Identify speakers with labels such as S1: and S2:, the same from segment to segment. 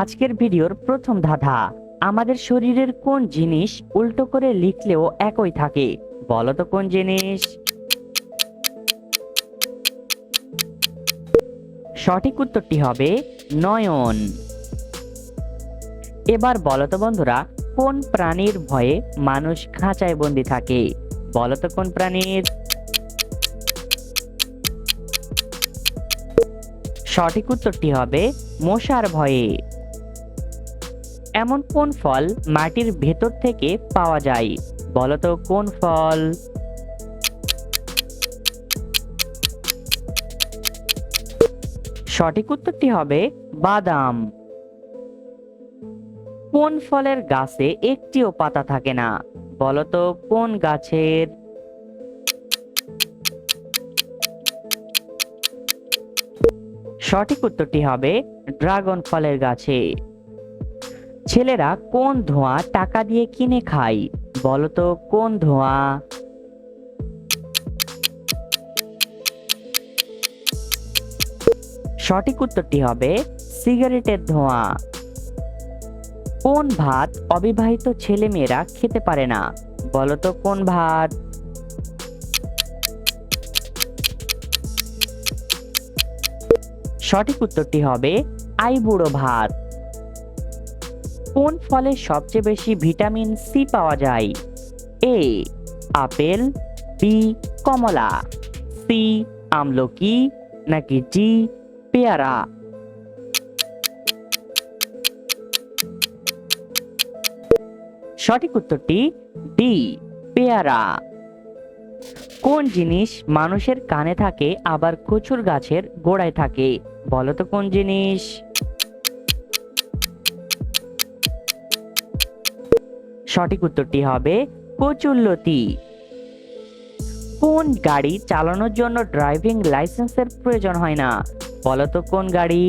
S1: আজকের ভিডিওর প্রথম ধাঁধা, আমাদের শরীরের কোন জিনিস উল্টো করে লিখলেও একই থাকে? বলো তো কোন জিনিস? সঠিক উত্তরটি হবে নয়ন। এবার বলো তো বন্ধুরা, কোন প্রাণীর ভয়ে মানুষ খাঁচায় বন্দি থাকে? বলো তো কোন প্রাণীর? সঠিক উত্তরটি হবে মশার ভয়ে। এমন কোন ফল মাটির ভেতর থেকে পাওয়া যায়? বলতো কোন ফল? সঠিক উত্তরটি হবে বাদাম। কোন ফলের গাছে একটিও পাতা থাকে না? বলতো কোন গাছের? সঠিক উত্তরটি হবে ড্রাগন ফলের গাছে। ছেলেরা কোন ধোঁয়া টাকা দিয়ে কিনে খায়? বলতো, কোন ধোঁয়া? সঠিক উত্তরটি হবে সিগারেটের ধোঁয়া। কোন ভাত অবিবাহিত ছেলেমেয়েরা খেতে পারে না? বলতো, কোন ভাত? সঠিক উত্তরটি হবে আইবুড়ো ভাত। কোন ফলে সবচেয়ে বেশি ভিটামিন সি পাওয়া যায়? এ আপেল বি কমলা সি আমলকি, নাকি ডি পেয়ারা? সঠিক উত্তরটি ডি পেয়ারা। কোন জিনিস মানুষের কানে থাকে, আবার কচুর গাছের গোড়ায় থাকে? বলো তো কোন জিনিস? সঠিক উত্তরটি হবে কচুল্লতি কোন গাড়ি চালানোর জন্য ড্রাইভিং লাইসেন্সের প্রয়োজন হয় না? বলো তো কোন গাড়ি?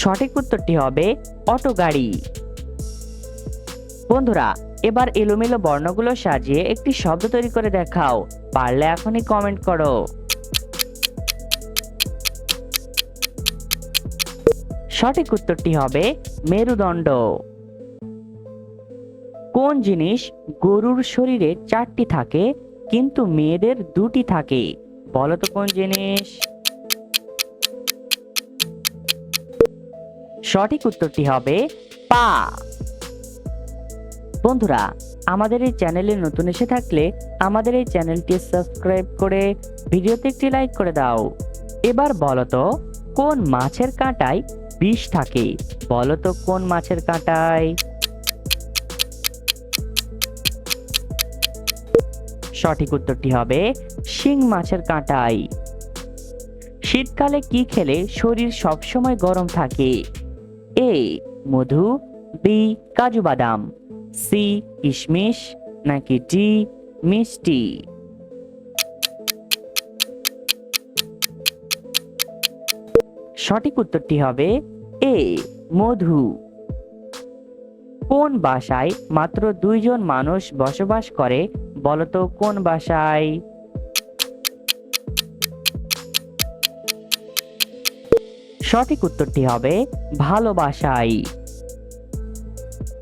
S1: সঠিক উত্তরটি হবে অটো গাড়ি। বন্ধুরা, এবার এলোমেলো বর্ণগুলো সাজিয়ে একটি শব্দ তৈরি করে দেখাও। পারলে এখনই কমেন্ট করো। সঠিক উত্তরটি হবে মেরুদণ্ড। কোন জিনিস গরুর শরীরে চারটি থাকে, কিন্তু মেয়েদের দুটি থাকে? বলো তো কোন জিনিস? সঠিক উত্তরটি হবে পা। বন্ধুরা, আমাদের এই চ্যানেলে নতুন এসে থাকলে আমাদের এই চ্যানেলটি সাবস্ক্রাইব করে ভিডিওতে একটি লাইক করে দাও। এবার বলো তো কোন মাছের কাঁটায় বিষ থাকে। বলো তো, কোন মাছের কাঁটায়? সঠিক উত্তরটি হবে শিং মাছের কাঁটায়। শীতকালে কি খেলে শরীর সবসময় গরম থাকে? এ, মধু, বি, কাজু বাদাম, সি, কিশমিশ, নাকি ডি, মিষ্টি? সঠিক উত্তরটি হবে এ, মধু। কোন বাসায় মাত্র দুইজন মানুষ বসবাস করে বলতো কোন বাসায়? সঠিক উত্তরটি হবে ভালোবাসাই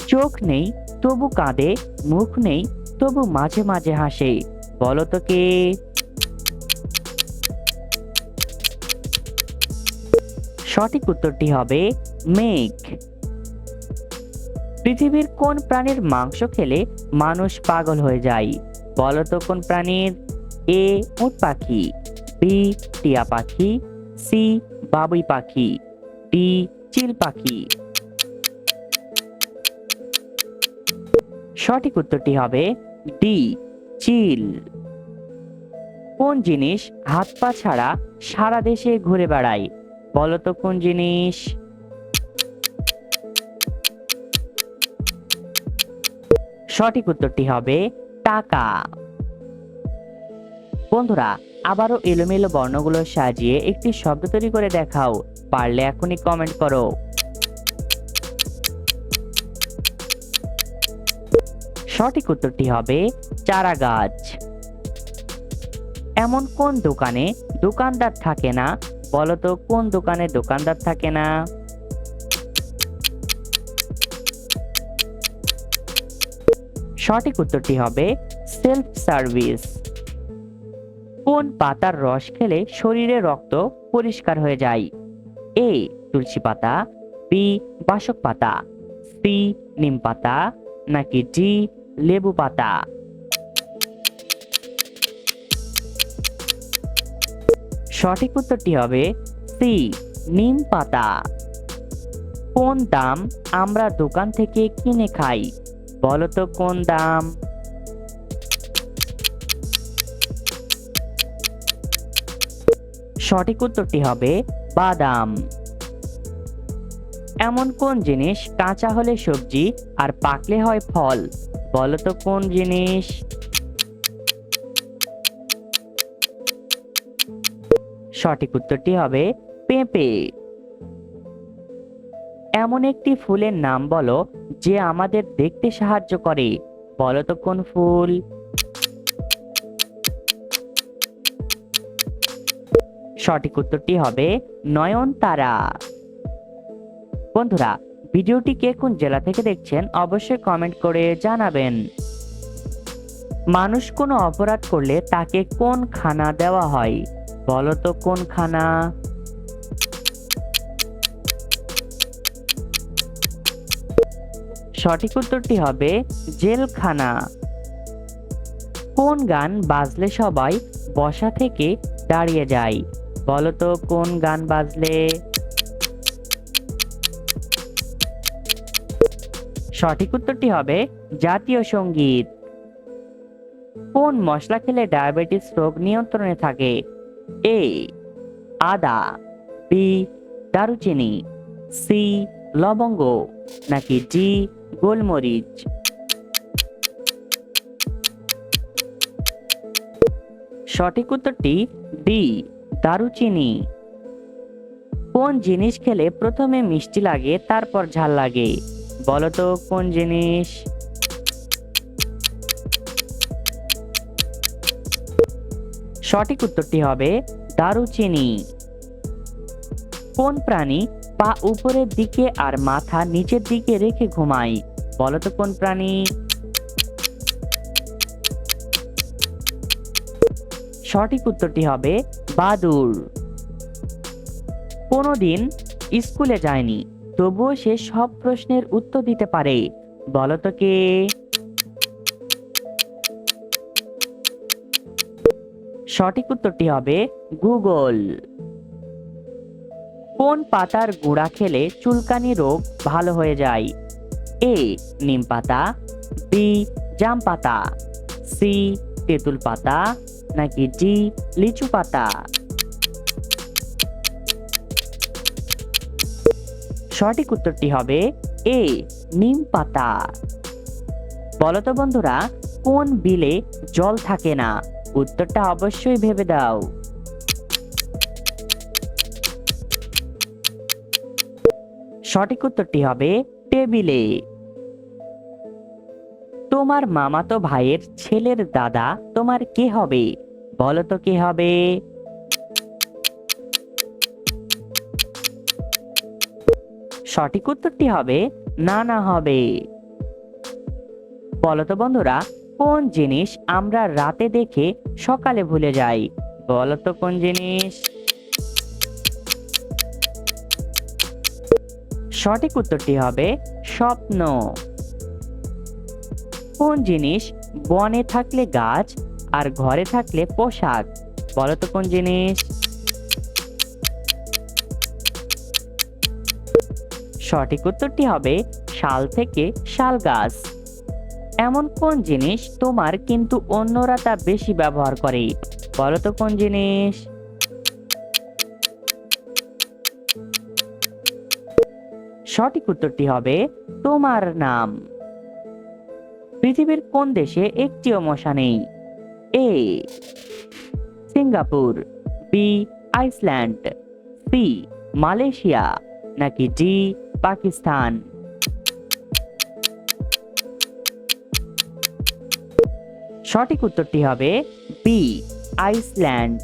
S1: চোখ নেই, তবু কাঁদে, মুখ নেই, তবু মাঝে মাঝে হাসে, বলতো কে? সঠিক উত্তরটি হবে মেঘ। পৃথিবীর কোন প্রাণীর মাংস খেলে মানুষ পাগল হয়ে যায়? বলতো কোন প্রাণীর? এ, উট পাখি, বি, টিয়া পাখি, সি, বাবুই পাখি, ডি, চিল পাখি। সঠিক উত্তরটি হবে ডি, চিল। কোন জিনিস হাত পা ছাড়া সারা দেশে ঘুরে বেড়ায়? বলতো কোন জিনিস? সঠিক উত্তরটি হবে টাকা। বন্ধুরা, আবারও এলোমেলো বর্ণগুলো সাজিয়ে একটি শব্দ তৈরি করে দেখাও, পারলে এখনই কমেন্ট করো। সঠিক উত্তরটি হবে চারা গাছ এমন কোন দোকানে দোকানদার থাকে না বলতো, কোন দোকানে দোকানদার থাকে না? সঠিক উত্তরটি হবে সেলফ সার্ভিস কোন পাতার রস খেলে শরীরে রক্ত পরিষ্কার হয়ে যায়? এ, তুলসী পাতা, বি, বাসক পাতা, সি, নিম পাতা, নাকি ডি, লেবু পাতা? সঠিক উত্তরটি হবে সি, নিম পাতা। কোন দাম আমরা দোকান থেকে কিনে খাই? বলতো কোন দাম? সঠিক উত্তরটি হবে বাদাম। এমন কোন জিনিস কাঁচা হলে সবজি আর পাকলে হয় ফল? বলতো কোন জিনিস? সঠিক উত্তরটি হবে পেঁপে। এমন একটি ফুলের নাম বলো যে আমাদের দেখতে সাহায্য করে। বলো তো কোন ফুল? সঠিক উত্তরটি হবে নয়নতারা। বন্ধুরা, ভিডিওটি কে কোন জেলা থেকে দেখছেন অবশ্যই কমেন্ট করে জানাবেন। মানুষ কোনো অপরাধ করলে তাকে কোন খানা দেওয়া হয়? বলতো কোন খানা সঠিক উত্তরটি হবে জেলখানা। কোন গান বাজলে সবাই বসা থেকে দাঁড়িয়ে যায়? বলো বলতো কোন গান বাজলে? সঠিক উত্তরটি হবে জাতীয় সংগীত। কোন মশলা খেলে ডায়াবেটিস রোগ নিয়ন্ত্রণে থাকে? এ আদা বি দারুচিনি সি লবঙ্গ নাকি ডি গোলমরিচ সঠিক উত্তরটি ডি দারুচিনি কোন জিনিস খেলে প্রথমে মিষ্টি লাগে, তারপর ঝাল লাগে? বলতো কোন জিনিস? সঠিক উত্তরটি হবে দারুচিনি। কোন প্রাণী পা উপরের দিকে আর মাথা নিচের দিকে রেখে ঘুমায়? বলতো কোন প্রাণী? সঠিক উত্তরটি হবে বাদুর কোনোদিন স্কুলে যায়নি, তবুও সে সব প্রশ্নের উত্তর দিতে পারে। বলতো কে? সঠিক উত্তরটি হবে গুগল। কোন পাতার গুঁড়া খেলে চুলকানি রোগ ভালো হয়ে যায়? এ, নিম পাতা, বি, জাম পাতা, সি, তেঁতুল পাতা, নাকি ডি, লিচু পাতা? সঠিক উত্তরটি হবে এ, নিম পাতা। বলতো বন্ধুরা, কোন বিলে জল থাকে না? উত্তরটা অবশ্যই ভেবে দাও। সঠিক উত্তরটি হবে টেবিলে। তোমার মামাতো ভাইয়ের ছেলের দাদা তোমার কে হবে? বলো তো কে হবে? সঠিক উত্তরটি হবে না না হবে বলতো বন্ধুরা কোন জিনিস আমরা রাতে দেখে সকালে ভুলে যাই? বলতো কোন জিনিস? সঠিক উত্তরটি হবে স্বপ্ন। কোন জিনিস বনে থাকলে গাছ আর ঘরে থাকলে পোশাক? বলতো কোন জিনিস? সঠিক উত্তরটি হবে শাল থেকে শাল গাছ। এমন কোন জিনিস তোমার কিন্তু অন্যরা তা বেশি ব্যবহার করে? বলো তো কোন জিনিস? সঠিক উত্তরটি হবে তোমার নাম। পৃথিবীর কোন দেশে একটিও মশা নেই? A Singapore, B Iceland, C Malaysia, নাকি ডি পাকিস্তান? সঠিক উত্তরটি হবে বি আইসল্যান্ড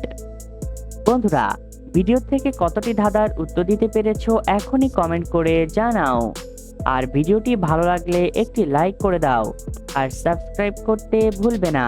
S1: বন্ধুরা ভিডিও থেকে কতটি ধাঁধার উত্তর দিতে পেরেছ এখনই কমেন্ট করে জানাও। আর ভিডিওটি ভালো লাগলে একটি লাইক করে দাও। আর সাবস্ক্রাইব করতে ভুলবে না।